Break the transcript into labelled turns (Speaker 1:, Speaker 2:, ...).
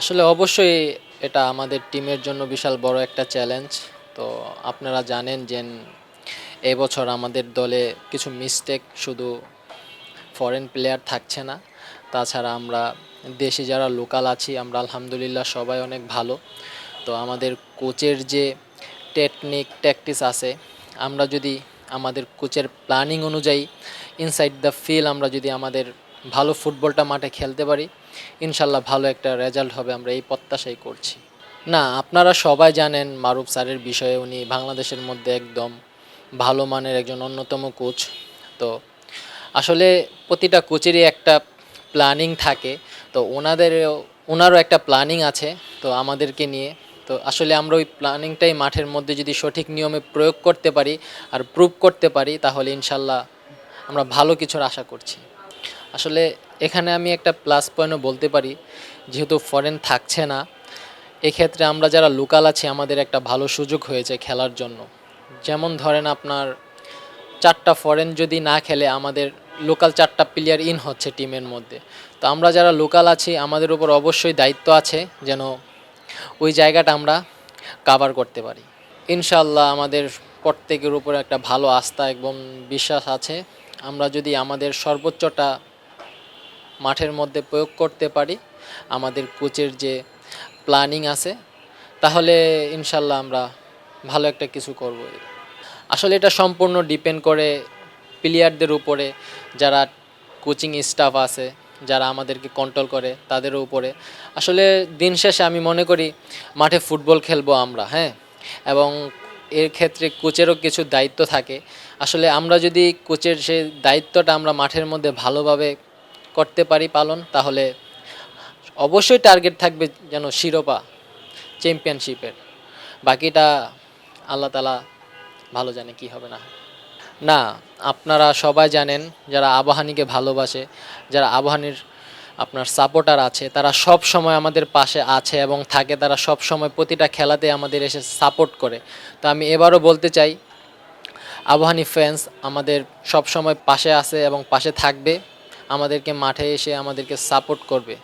Speaker 1: আসলে অবশ্যই এটা আমাদের টিমের জন্য বিশাল বড় একটা চ্যালেঞ্জ তো আপনারা জানেন যে এবছর আমাদের দলে কিছু মিস্টেক শুধু ফরেন প্লেয়ার থাকছে না। তাছাড়া আমরা দেশে যারা লোকাল আছি, আমরা আলহামদুলিল্লাহ সবাই অনেক ভালো। তো আমাদের কোচের যে টেকনিক ট্যাকটিস আছে, আমরা যদি আমাদের কোচের প্ল্যানিং অনুযায়ী ইনসাইড দ্য ফিল আমরা যদি আমাদের ভালো ফুটবলটা মাঠে খেলতে পারি, ইনশাল্লাহ ভালো একটা রেজাল্ট হবে, আমরা এই প্রত্যাশাই করছি। না, আপনারা সবাই জানেন মারুফ স্যারের বিষয়ে, উনি বাংলাদেশের মধ্যে একদম ভালো মানের একজন অন্যতম কোচ। তো আসলে প্রতিটা কোচেরই একটা প্ল্যানিং থাকে, তো ওনাদের ওনারও একটা প্ল্যানিং আছে, তো আমাদেরকে নিয়ে। তো আসলে আমরা ওই প্ল্যানিংটাই মাঠের মধ্যে যদি সঠিক নিয়মে প্রয়োগ করতে পারি আর প্রুভ করতে পারি, তাহলে ইনশাল্লাহ আমরা ভালো কিছুর আশা করছি। আসলে এখানে আমি একটা প্লাস পয়েন্টও বলতে পারি, যেহেতু ফরেন থাকছে না, এক্ষেত্রে আমরা যারা লোকাল আছি, আমাদের একটা ভালো সুযোগ হয়েছে খেলার জন্য। যেমন ধরেন আপনার চারটা ফরেন যদি না খেলে, আমাদের লোকাল চারটা প্লেয়ার ইন হচ্ছে টিমের মধ্যে। তো আমরা যারা লোকাল আছি, আমাদের উপর অবশ্যই দায়িত্ব আছে যেন ওই জায়গাটা আমরা কাভার করতে পারি। ইনশাল্লাহ আমাদের প্রত্যেকের উপর একটা ভালো আস্থা এবং বিশ্বাস আছে। আমরা যদি আমাদের সর্বোচ্চটা মাঠের মধ্যে প্রয়োগ করতে পারি, আমাদের কোচের যে প্ল্যানিং আছে, তাহলে ইনশাল্লাহ আমরা ভালো একটা কিছু করব। আসলে এটা সম্পূর্ণ ডিপেন্ড করে প্লেয়ারদের উপরে, যারা কোচিং স্টাফ আছে, যারা আমাদেরকে কন্ট্রোল করে, তাদের উপরে। আসলে দিন শেষে আমি মনে করি, মাঠে ফুটবল খেলব আমরা হ্যাঁ? এবং এর ক্ষেত্রে কোচেরও কিছু দায়িত্ব থাকে। আসলে আমরা যদি কোচের সেই দায়িত্বটা আমরা মাঠের মধ্যে ভালোভাবে করতে পারি পালন, তাহলে অবশ্যই টার্গেট থাকবে যেন শিরোপা চ্যাম্পিয়নশিপের বাকিটা আল্লাহ তালা ভালো জানে কি হবে না। না, আপনারা সবাই জানেন যারা আবাহানিকে ভালোবাসে, যারা আবাহানির আপনার সাপোর্টার আছে, তারা সব সময় আমাদের পাশে আছে এবং থাকে, তারা সব সময় প্রতিটা খেলাতে আমাদের এসে সাপোর্ট করে। তো আমি এবারও বলতে চাই, আবাহানি ফ্যান্স আমাদের সব সময় পাশে আছে এবং পাশে থাকবে। আমাদেরকে মাঠে এসে আমাদেরকে সাপোর্ট করবে।